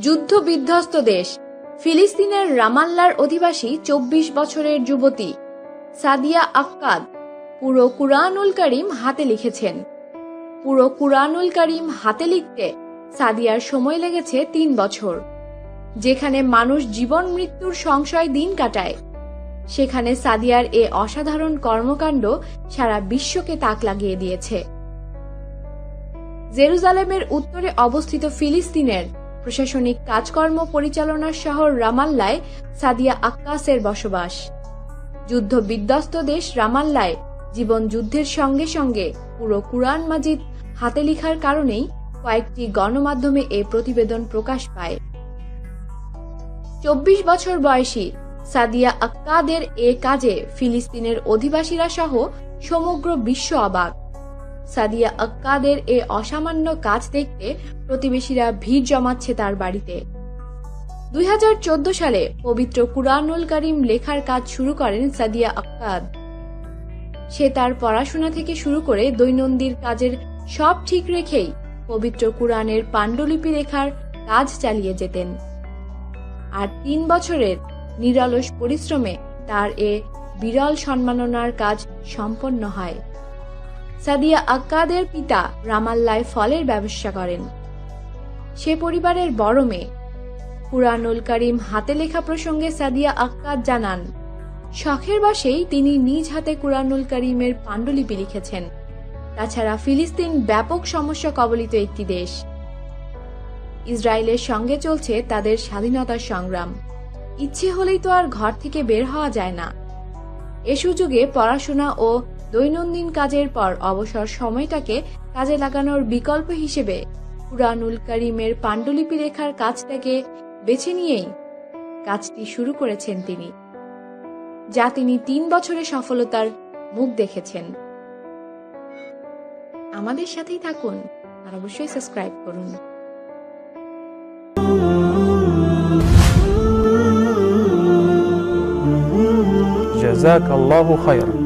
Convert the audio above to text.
যুদ্ধ বিধ্বস্ত দেশ। ফিলিস্তিনের রামাল্লার অধিবাসী চব্বিশ বছরের যুবতী সাদিয়া আক্কাদ পুরো কুরআনুল করিম হাতে লিখেছেন। পুরো কুরআনুল করিম হাতে লিখতে সাদিয়ার সময় লেগেছে তিন বছর। যেখানে মানুষ জীবন মৃত্যুর সংশয় দিন কাটায়, সেখানে সাদিয়ার এ অসাধারণ কর্মকাণ্ড সারা বিশ্বকে তাক লাগিয়ে দিয়েছে। জেরুজালেমের উত্তরে অবস্থিত ফিলিস্তিনের প্রশাসনিক কাজকর্ম পরিচালনার শহর রামাল্লায় সাদিয়া আক্কাসের বসবাস। যুদ্ধ বিধ্বস্ত দেশ রামাল্লায়, জীবন যুদ্ধের সঙ্গে সঙ্গে পুরো কুরআন মাজিদ হাতে লিখার কারণেই কয়েকটি গণমাধ্যমে এ প্রতিবেদন প্রকাশ পায়। চব্বিশ বছর বয়সী সাদিয়া আক্কাদের এ কাজে ফিলিস্তিনের অধিবাসীরা সহ সমগ্র বিশ্ব অবাক। সাদিয়া আক্কাদের এ অসামান্য কাজ দেখতে প্রতিবেশীরা ভিড় জমাচ্ছে তার বাড়িতে। দুই হাজার চোদ্দ সালে পবিত্র কুরআনুল করিম লেখার কাজ শুরু করেন সাদিয়া আক্কাদ। সে তার পড়াশোনা থেকে শুরু করে দৈনন্দিন কাজের সব ঠিক রেখেই পবিত্র কুরআনের পাণ্ডুলিপি লেখার কাজ চালিয়ে যেতেন। আর তিন বছরের নিরলস পরিশ্রমে তার এ বিরল সম্মাননার কাজ সম্পন্ন হয়। সাদিয়া আক্কাদের পিতা রামাল্লায় ফলের ব্যবসা করেন। সে পরিবারের বড় মেয়ে। কুরআনুল করিম হাতে লেখা প্রসঙ্গে সাদিয়া আক্কাদ জানান, শখের বশেই তিনি নিজ হাতে কুরআনুল করিমের পাণ্ডুলিপি লিখেছেন। তাছাড়া ফিলিস্তিন ব্যাপক সমস্যা কবলিত একটি দেশ। ইসরায়েলের সঙ্গে চলছে তাদের স্বাধীনতার সংগ্রাম। ইচ্ছে হলেই তো আর ঘর থেকে বের হওয়া যায় না। এ সুযোগে পড়াশোনা ও দৈনন্দিন কাজের পর অবসর সময়টাকে কাজে লাগানোর বিকল্প হিসেবে কুরআনুল করিমের পাণ্ডুলিপি লেখার কাজটাকে বেছে নিয়েই কাজটি শুরু করেছেন তিনি যা তিনি তিন বছরে সফলতার মুখ দেখেছেন আমাদের সাথেই থাকুন আর অবশ্যই সাবস্ক্রাইব করুন جزاك الله خيرا